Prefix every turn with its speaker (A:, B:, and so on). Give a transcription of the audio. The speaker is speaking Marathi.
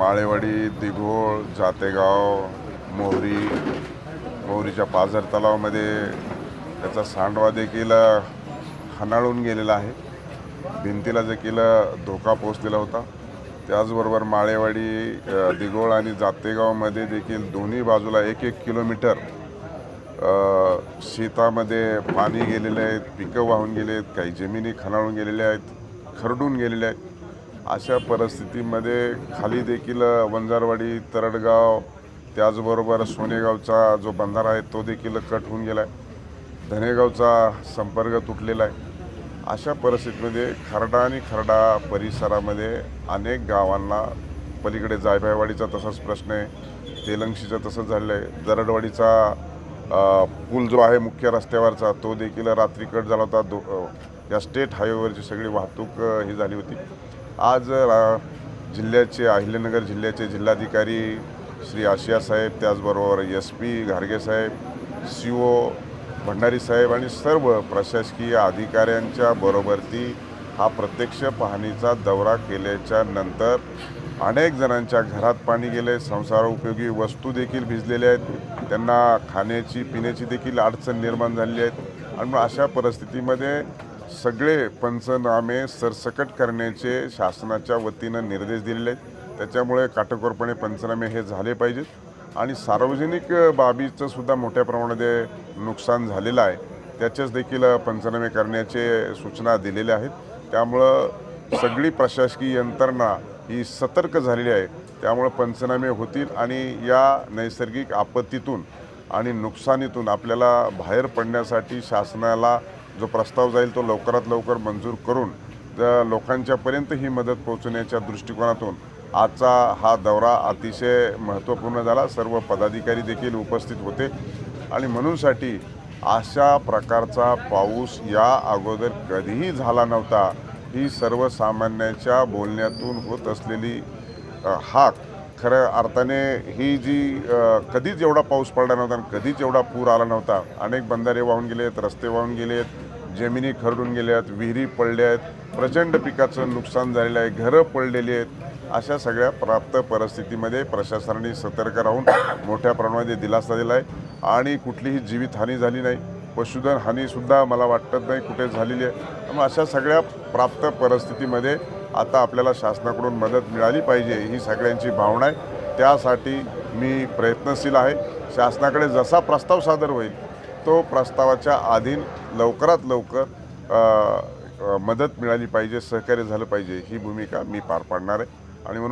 A: माळेवाडी दिघोळ जातेगाव मोहरी मोहरीच्या पाझर तलावामध्ये त्याचा सांडवा देखील खनाळून गेलेला आहे. भिंतीला देखील धोका पोचलेला होता. त्याचबरोबर माळेवाडी दिघोळ आणि जातेगावमध्ये देखील दोन्ही बाजूला एक एक किलोमीटर शेतामध्ये पाणी गेलेले आहेत पिकं वाहून गेले आहेत काही जमिनी खणाळून गेलेल्या आहेत खरडून गेलेल्या आहेत. अशा परिस्थितीमध्ये खाली देखील वंजारवाडी तरडगाव त्याचबरोबर सोनेगावचा जो बंधारा आहे तो देखील कट होऊन गेला आहे धनेगावचा संपर्क तुटलेला आहे. अशा परिस्थितीमध्ये खरडा आणि खरडा परिसरामध्ये अनेक गावांना पलीकडे जायभायवाडीचा तसाच प्रश्न आहे तेलंगशीचा तसंच झालेलं आहे. दरडवाडीचा पूल जो आहे मुख्य रस्त्यावरचा तो देखील रात्री कट झाला होता. दो या स्टेट हायवेवरची सगळी वाहतूक ही झाली होती. आज जिल्ह्याचे अहिल्यानगर जिल्ह्याचे जिल्हाधिकारी श्री आशिया साहेब त्याचबरोबर एस पी घारगे साहेब सी ओ भंडारी साहेब आणि सर्व प्रशासकीय अधिकाऱ्यांच्या बरोबरती हा प्रत्यक्ष पाहणीचा दौरा केल्याच्यानंतर अनेक जणांच्या घरात पाणी गेले संसार उपयोगी वस्तू देखील भिजलेल्या आहेत त्यांना खाण्याची पिण्याची देखील अडचण निर्माण झालेली आहेत आणि मग अशा परिस्थितीमध्ये सगळे पंचनामे सरसकट करण्याचे शासनाच्या वतीनं निर्देश दिलेले आहेत. त्याच्यामुळे काटेकोरपणे पंचनामे हे झाले पाहिजेत. आणि सार्वजनिक बाबीचं सुद्धा मोठ्या प्रमाणात नुकसान झालेलं आहे. त्याचेच देखील पंचनामे करण्याचे सूचना दिलेल्या आहेत. त्यामुळं सगळी प्रशासकीय यंत्रणा ही सतर्क झालेली आहे. त्यामुळं पंचनामे होतील आणि या नैसर्गिक आपत्तीतून आणि नुकसानीतून आपल्याला बाहेर पडण्यासाठी शासनाला जो प्रस्ताव जाईल तो लवकरात लवकर मंजूर करून ज- लोकांच्यापर्यंत ही मदत पोहोचवण्याच्या दृष्टिकोनातून आजचा हा दौरा अतिशय महत्त्वपूर्ण झाला. सर्व पदाधिकारी देखील उपस्थित होते. आणि म्हणूनसाठी अशा प्रकारचा पाऊस या अगोदर कधीही झाला नव्हता. ही सर्वसामान्यांच्या बोलण्यातून होत असलेली हाक खऱ्या अर्थाने ही जी कधीच एवढा पाऊस पडला नव्हता आणि कधीच एवढा पूर आला नव्हता. अनेक बंधारे वाहून गेले आहेत रस्ते वाहून गेले आहेत जमिनी खरडून गेल्या आहेत विहिरी पडल्या आहेत प्रचंड पिकाचं नुकसान झालेलं आहे घरं पडलेली आहेत. अशा सगळ्या प्राप्त परिस्थितीमध्ये प्रशासनाने सतर्क राहून मोठ्या प्रमाणामध्ये दिलासा दिला आहे आणि कुठलीही जीवितहानी झाली नाही. पशुधन हानीसुद्धा मला वाटत नाही कुठे झालेली आहे. त्यामुळे अशा सगळ्या प्राप्त परिस्थितीमध्ये आता आपल्याला शासनाकडून मदत मिळाली पाहिजे ही सगळ्यांची भावना आहे. त्यासाठी मी प्रयत्नशील आहे. शासनाकडे जसा प्रस्ताव सादर होईल तो प्रस्तावाच्या अधीन लवकरात लवकर मदत मिळाली पाहिजे सहकार्य झालं पाहिजे ही भूमिका मी पार पाडणार आहे. आणि म्हणून